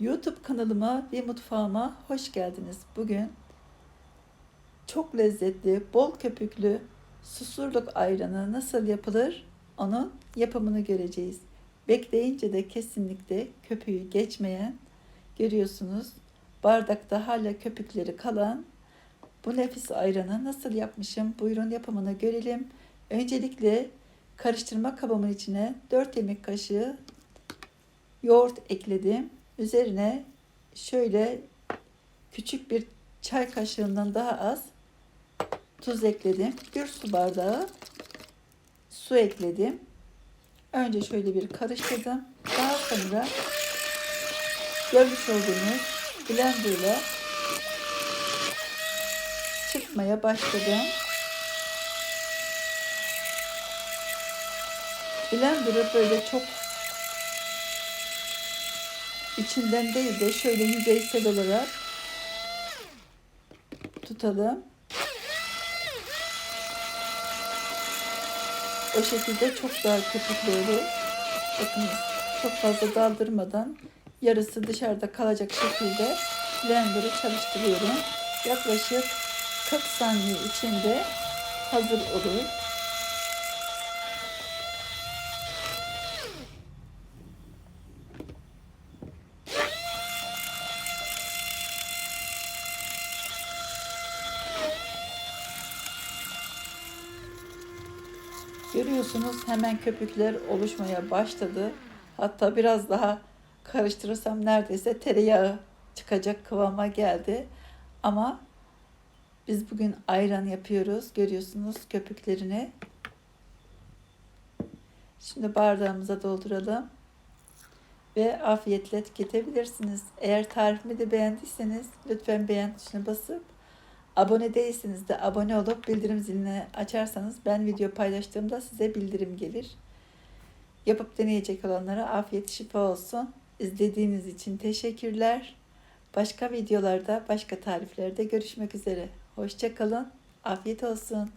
YouTube kanalıma ve mutfağıma hoş geldiniz. Bugün çok lezzetli, bol köpüklü susurluk ayranı nasıl yapılır onun yapımını göreceğiz. Bekleyince de kesinlikle köpüğü geçmeyen görüyorsunuz bardakta hala köpükleri kalan bu nefis ayranı nasıl yapmışım buyurun yapımını görelim. Öncelikle karıştırma kabımın içine 4 yemek kaşığı yoğurt ekledim. Üzerine şöyle küçük bir çay kaşığından daha az tuz ekledim. Bir su bardağı su ekledim. Önce şöyle bir karıştırdım. Daha sonra görmüş olduğunuz blender ile çıkmaya başladım. Blender'ı böyle çok içinden değil de şöyle yüzeysel olarak tutalım. O şekilde çok daha köpüklü olur. Bakın çok fazla daldırmadan yarısı dışarıda kalacak şekilde blender'ı çalıştırıyorum. Yaklaşık 40 saniye içinde hazır olur. Görüyorsunuz hemen köpükler oluşmaya başladı. Hatta biraz daha karıştırırsam neredeyse tereyağı çıkacak kıvama geldi. Ama biz bugün ayran yapıyoruz. Görüyorsunuz köpüklerini. Şimdi bardağımıza dolduralım. Ve afiyetle tüketebilirsiniz. Eğer tarifimi de beğendiyseniz lütfen beğen tuşuna basıp Abone değilseniz de abone olup bildirim zilini açarsanız ben video paylaştığımda size bildirim gelir. Yapıp deneyecek olanlara afiyet şifa olsun. İzlediğiniz için teşekkürler. Başka videolarda, başka tariflerde görüşmek üzere. Hoşçakalın. Afiyet olsun.